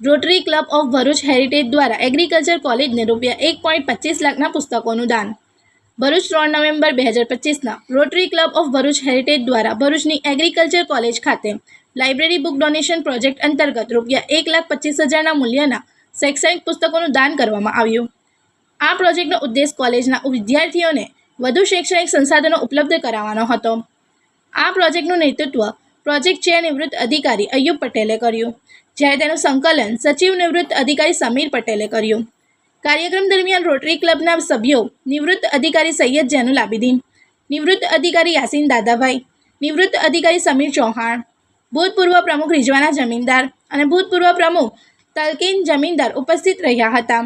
Rotary Club of Bharuch Heritage દ્વારા agriculture કોલેજને રૂપિયા એક પોઈન્ટ પચીસ લાખના પુસ્તકોનું દાન. ભરૂચ ત્રણ નવેમ્બર બે હજાર પચીસના Rotary Club of Bharuch Heritage દ્વારા ભરૂચની એગ્રીકલ્ચર કોલેજ ખાતે લાઇબ્રેરી બુક ડોનેશન પ્રોજેક્ટ અંતર્ગત રૂપિયા એક લાખ પચીસ હજારના મૂલ્યના શૈક્ષણિક પુસ્તકોનું દાન કરવામાં આવ્યું. આ પ્રોજેક્ટનો ઉદ્દેશ કોલેજના વિદ્યાર્થીઓને વધુ શૈક્ષણિક સંસાધનો ઉપલબ્ધ કરાવવાનો હતો. આ પ્રોજેક્ટનું નેતૃત્વ પ્રોજેક્ટ ચેર નિવૃત્ત અધિકારી અયુબ પટેલે કર્યું. જ્યારે તેનું સંકલન સચિવ નિવૃત્ત અધિકારી સમીર પટેલે કર્યું. કાર્યક્રમ દરમિયાન રોટરી ક્લબના સભ્યો નિવૃત્ત અધિકારી સૈયદ જૈનુલ આબિદીન, નિવૃત્ત અધિકારી યાસીન દાદાભાઈ, નિવૃત્ત અધિકારી સમીર ચૌહાણ, ભૂતપૂર્વ પ્રમુખ રિજવાના જમીનદાર અને ભૂતપૂર્વ પ્રમુખ તલકીન જમીનદાર ઉપસ્થિત રહ્યા હતા.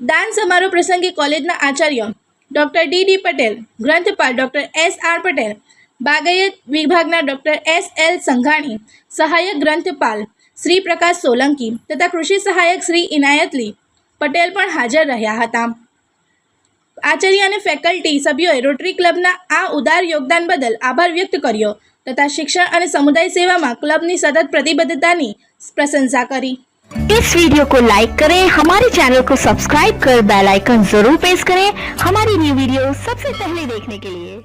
દાન સમારોહ પ્રસંગે કોલેજના આચાર્ય ડૉક્ટર ડી ડી પટેલ, ગ્રંથપાલ ડૉક્ટર એસ આર પટેલ બાગાયત વિભાગના ડૉક્ટર એસ એલ સંઘાણી સહાયક ગ્રંથપાલ શ્રી પ્રકાશ સોલંકી તથા કૃષિ સહાયક શ્રી ઇનાયતલી પટેલ પણ હાજર રહ્યા હતા આચાર્ય અને ફેકલ્ટી સભ્યોએ રોટરી ક્લબના આ ઉદાર યોગદાન બદલ આભાર વ્યક્ત કર્યો તથા શિક્ષણ અને સમુદાય સેવામાં ક્લબની સતત પ્રતિબદ્ધતાની પ્રશંસા કરી इस वीडियो को लाइक करें हमारे चैनल को सब्सक्राइब कर बेल आइकन जरूर प्रेस करें हमारी न्यू वीडियो सबसे पहले देखने के लिए